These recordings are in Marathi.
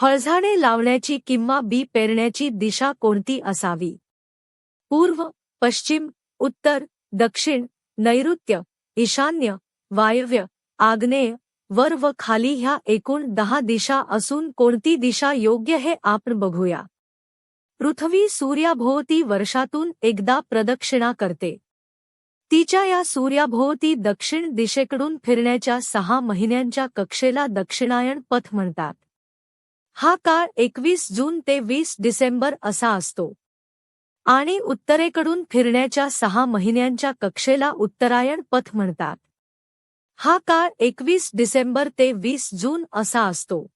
फळझाडे लावण्याची किंवा बी पेरण्याची दिशा कोणती असावी? पूर्व पश्चिम उत्तर दक्षिण नैऋत्य ईशान्य वायव्य आग्नेय वर व खाली ह्या एकूण दहा दिशा असून कोणती दिशा योग्य हे आपण बघूया. पृथ्वी सूर्याभोवती वर्षातून एकदा प्रदक्षिणा करते. तिच्या या सूर्याभोवती दक्षिण दिशेकडून फिरण्याच्या सहा महिन्यांच्या कक्षेला दक्षिणायन पथ म्हणतात. हा काळ एकवीस जून ते वीस डिसेंबर असा असतो. आणि उत्तरेकडून फिरण्याच्या सहा महिन्यांच्या कक्षेला उत्तरायण पथ म्हणतात. हा काळ एकवीस डिसेंबर ते वीस जून असा असतो.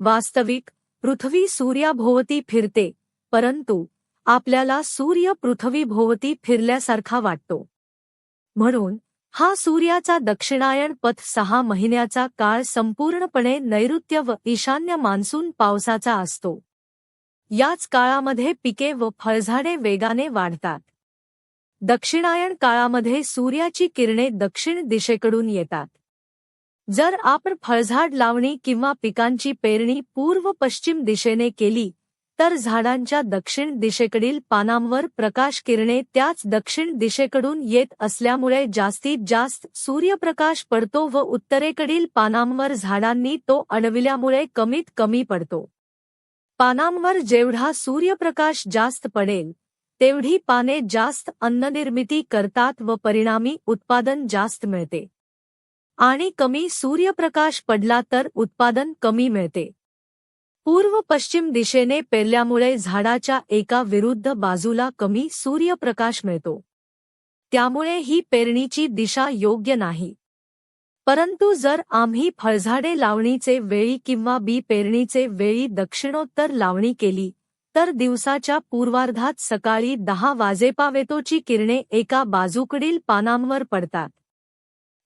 वास्तविक पृथ्वी सूर्याभोवती फिरते परंतु आपल्याला सूर्य पृथ्वीभोवती फिरल्यासारखा वाटतो. म्हणून हा सूर्याचा दक्षिणायन पथ सहा महिन्याचा काळ संपूर्णपणे नैऋत्य व ईशान्य मान्सून पावसाचा असतो. याच काळामध्ये पिके व फळझाडे वेगाने वाढतात. दक्षिणायन काळामध्ये सूर्याची किरणे दक्षिण दिशेकडून येतात. जर आपण फळझाड लावणी किंवा पिकांची पेरणी पूर्व पश्चिम दिशेने केली तर झाडांच्या दक्षिण दिशेकडील पानांवर प्रकाश किरणे त्याच दक्षिण दिशेकडून येत असल्यामुळे जास्तीत जास्त सूर्यप्रकाश पडतो व उत्तरेकडील पानांवर झाडांनी तो अडविल्यामुळे कमीत कमी पडतो. पानांवर जेवढा सूर्यप्रकाश जास्त पडेल तेवढी पाने जास्त अन्ननिर्मिती करतात व परिणामी उत्पादन जास्त मिळते. आणि कमी सूर्यप्रकाश पडला तर उत्पादन कमी मिळते. पूर्व पश्चिम दिशेने पेरल्यामुळे झाडाच्या एका विरुद्ध बाजूला कमी सूर्यप्रकाश मिळतो. त्यामुळे ही पेरणीची दिशा योग्य नाही. परंतु जर आम्ही फळझाडे लावणीचे वेळी किंवा बी पेरणीचे वेळी दक्षिणोत्तर लावणी केली तर दिवसाच्या पूर्वार्धात सकाळी दहा वाजेपावेतोची किरणे एका बाजूकडील पानांवर पडतात.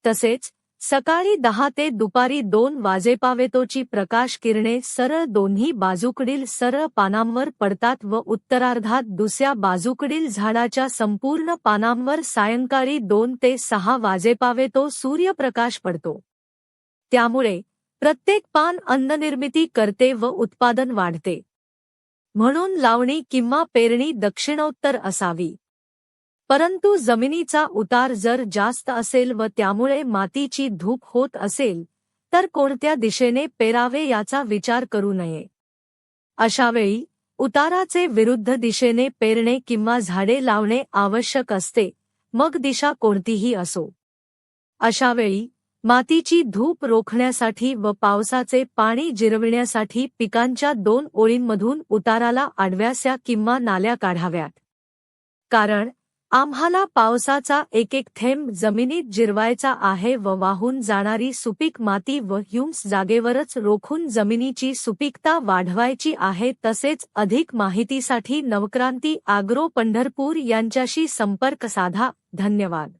तसेच सकाळी दहा ते दुपारी दोन वाजेपावेतोची प्रकाश किरणे सरळ दोन्ही बाजूकडील सरळ पानांवर पडतात व उत्तरार्धात दुसऱ्या बाजूकडील झाडाच्या संपूर्ण पानांवर सायंकाळी दोन ते सहा वाजेपावेतो सूर्यप्रकाश पडतो. त्यामुळे प्रत्येक पान अन्ननिर्मिती करते व उत्पादन वाढते. म्हणून लावणी किंवा पेरणी दक्षिणोत्तर असावी. परंतु जमिनीचा उतार जर जास्त असेल व त्यामुळे मातीची धूप होत असेल तर कोणत्या दिशेने पेरावे याचा विचार करू नये. अशावेळी उताराचे विरुद्ध दिशेने पेरणे किंवा झाडे लावणे आवश्यक असते मग दिशा कोणतीही असो. अशावेळी मातीची धूप रोखण्यासाठी व पावसाचे पाणी जिरविण्यासाठी पिकांच्या दोन ओळींमधून उताराला आडव्यास्या किंवा नाल्या काढाव्यात. कारण आम्हाला पावसाचा एक एक थेंब जमिनीत जिरवायचा आहे व वाहून जाणारी सुपीक माती व ह्युम्स जागेवरच रोखून जमिनीची सुपीकता वाढवायची आहे तसेच अधिक माहितीसाठी नवक्रांती आग्रो पंढरपूर यांच्याशी संपर्क साधा. धन्यवाद.